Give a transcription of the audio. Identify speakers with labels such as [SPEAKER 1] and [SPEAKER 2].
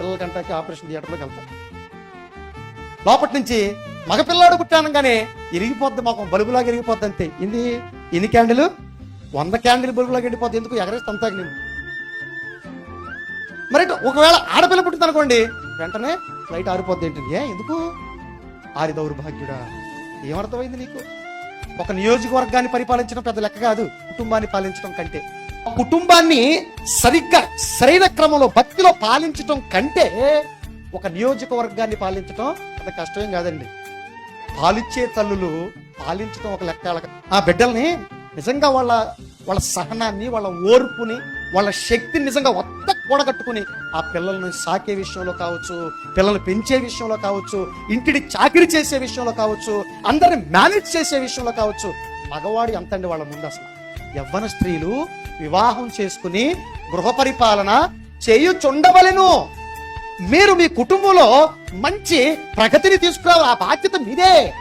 [SPEAKER 1] పిల్లల గంటకి ఆపరేషన్ థియేటర్లోకి వెళ్తారు లోపటి నుంచి మగపిల్లాడు పుట్టానగానే ఇరిగిపోద్ది మాకు బలుబులాగా ఇరిగిపోద్ది అంతే. ఇది ఎన్ని క్యాండిల్? వంద క్యాండిల్ బల్బులాగా ఎండిపోద్ది. ఎందుకు? ఎగరేస్తే అంతా నేను. మరి ఒకవేళ ఆడపిల్ల పుట్టింది అనుకోండి వెంటనే ఫ్లైట్ ఆరిపోద్ది ఏంటి? ఏ ఎందుకు? ఆరి దౌర్భాగ్యుడా. ఏమర్థమైంది నీకు? ఒక నియోజకవర్గాన్ని పరిపాలించడం పెద్ద లెక్క కాదు కుటుంబాన్ని పాలించడం కంటే. కుటుంబాన్ని సరిగ్గా సరైన క్రమంలో భక్తిలో పాలించటం కంటే ఒక నియోజకవర్గాన్ని పాలించటం అంత కష్టమేం కాదండి. పాలిచ్చే తల్లులు పాలించడం ఒక లెక్క ఆ బిడ్డల్ని నిజంగా వాళ్ళ వాళ్ళ సహనాన్ని వాళ్ళ ఓర్పుని వాళ్ళ శక్తిని నిజంగా ఒత్త కూడగట్టుకుని ఆ పిల్లల్ని సాకే విషయంలో కావచ్చు పిల్లల్ని పెంచే విషయంలో కావచ్చు ఇంటిని చాకిరి చేసే విషయంలో కావచ్చు అందరిని మేనేజ్ చేసే విషయంలో కావచ్చు మగవాడు ఎంతండి వాళ్ళ ముందు అసలు. యవ్వన స్త్రీలు వివాహం చేసుకుని గృహ పరిపాలన చేయుచుండవలెను. మీరు మీ కుటుంబంలో మంచి ప్రగతిని తీసుకురావాలి. ఆ బాధ్యత మీదే.